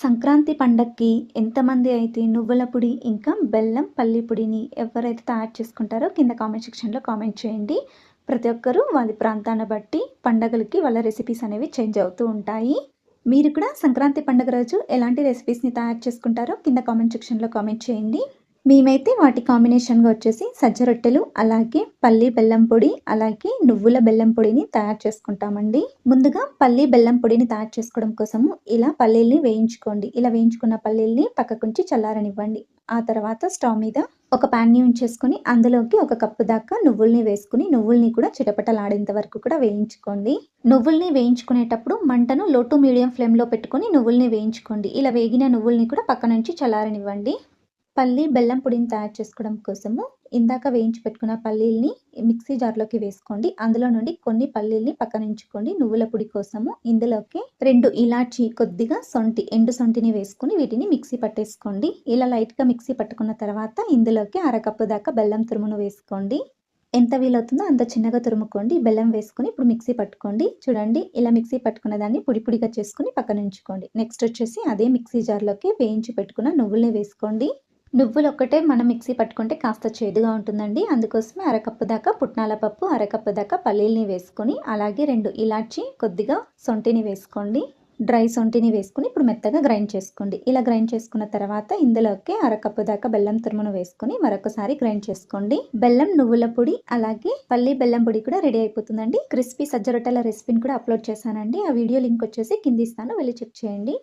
సంక్రాంతి పండక్కి ఎంతమంది అయితే నువ్వుల పొడి ఇంకా బెల్లం పల్లి పొడిని ఎవరైతే తయారు చేసుకుంటారో కింద కామెంట్ సెక్షన్లో కామెంట్ చేయండి. ప్రతి ఒక్కరూ వాళ్ళ ప్రాంతాన్ని బట్టి పండగలకి వాళ్ళ రెసిపీస్ అనేవి చేంజ్ అవుతూ ఉంటాయి. మీరు కూడా సంక్రాంతి పండుగ రోజు ఎలాంటి రెసిపీస్ని తయారు చేసుకుంటారో కింద కామెంట్ సెక్షన్లో కామెంట్ చేయండి. మేమైతే వాటి కాంబినేషన్గా వచ్చేసి సజ్జ రొట్టెలు అలాగే పల్లి బెల్లం పొడి అలాగే నువ్వుల బెల్లం పొడిని తయారు చేసుకుంటామండి. ముందుగా పల్లి బెల్లం పొడిని తయారు చేసుకోవడం కోసము ఇలా పల్లీల్ని వేయించుకోండి. ఇలా వేయించుకున్న పల్లీల్ని పక్కకుంచి చల్లారనివ్వండి. ఆ తర్వాత స్టవ్ మీద ఒక ప్యాన్ని ఉంచేసుకొని అందులోకి ఒక కప్పు దాకా నువ్వుల్ని వేసుకుని నువ్వుల్ని కూడా చిటపటలాడేంత వరకు కూడా వేయించుకోండి. నువ్వుల్ని వేయించుకునేటప్పుడు మంటను లో టు మీడియం ఫ్లేమ్లో పెట్టుకొని నువ్వుల్ని వేయించుకోండి. ఇలా వేగిన నువ్వుల్ని కూడా పక్క నుంచి చల్లారనివ్వండి. పల్లి బెల్లం పొడిని తయారు చేసుకోవడం కోసము ఇందాక వేయించి పెట్టుకున్న పల్లీల్ని మిక్సీ జార్లోకి వేసుకోండి. అందులో నుండి కొన్ని పల్లీల్ని పక్కన ఉంచుకోండి. నువ్వుల పొడి కోసము ఇందులోకి రెండు ఇలాచి కొద్దిగా సొంటి ఎండు సొంటిని వేసుకుని వీటిని మిక్సీ పట్టేసుకోండి. ఇలా లైట్గా మిక్సీ పట్టుకున్న తర్వాత ఇందులోకి అరకప్పు దాకా బెల్లం తురుమును వేసుకోండి. ఎంత వీలవుతుందో అంత చిన్నగా తురుముకోండి. బెల్లం వేసుకుని ఇప్పుడు మిక్సీ పట్టుకోండి. చూడండి ఇలా మిక్సీ పట్టుకున్న దాన్ని పొడి పొడిగా చేసుకుని పక్కన ఉంచుకోండి. నెక్స్ట్ వచ్చేసి అదే మిక్సీ జార్లోకి వేయించి పెట్టుకున్న నువ్వుల్ని వేసుకోండి. నువ్వులు ఒక్కటే మనం మిక్సీ పట్టుకుంటే కాస్త చేదుగా ఉంటుందండి. అందుకోసమే అరకప్పు దాకా పుట్నాల పప్పు అరకప్పు దాకా పల్లీల్ని వేసుకొని అలాగే రెండు ఇలాచి కొద్దిగా సొంటిని వేసుకోండి. డ్రై సొంటిని వేసుకుని ఇప్పుడు మెత్తగా గ్రైండ్ చేసుకోండి. ఇలా గ్రైండ్ చేసుకున్న తర్వాత ఇందులోకి అరకప్పు దాకా బెల్లం తురుమును వేసుకొని మరొకసారి గ్రైండ్ చేసుకోండి. బెల్లం నువ్వుల పొడి అలాగే పల్లి బెల్లం పొడి కూడా రెడీ అయిపోతుందండి. క్రిస్పీ సజ్జ రొట్టెల రెసిపీని కూడా అప్లోడ్ చేశానండి. ఆ వీడియో లింక్ వచ్చేసి కింది ఇస్తాను వెళ్ళి చెక్ చేయండి.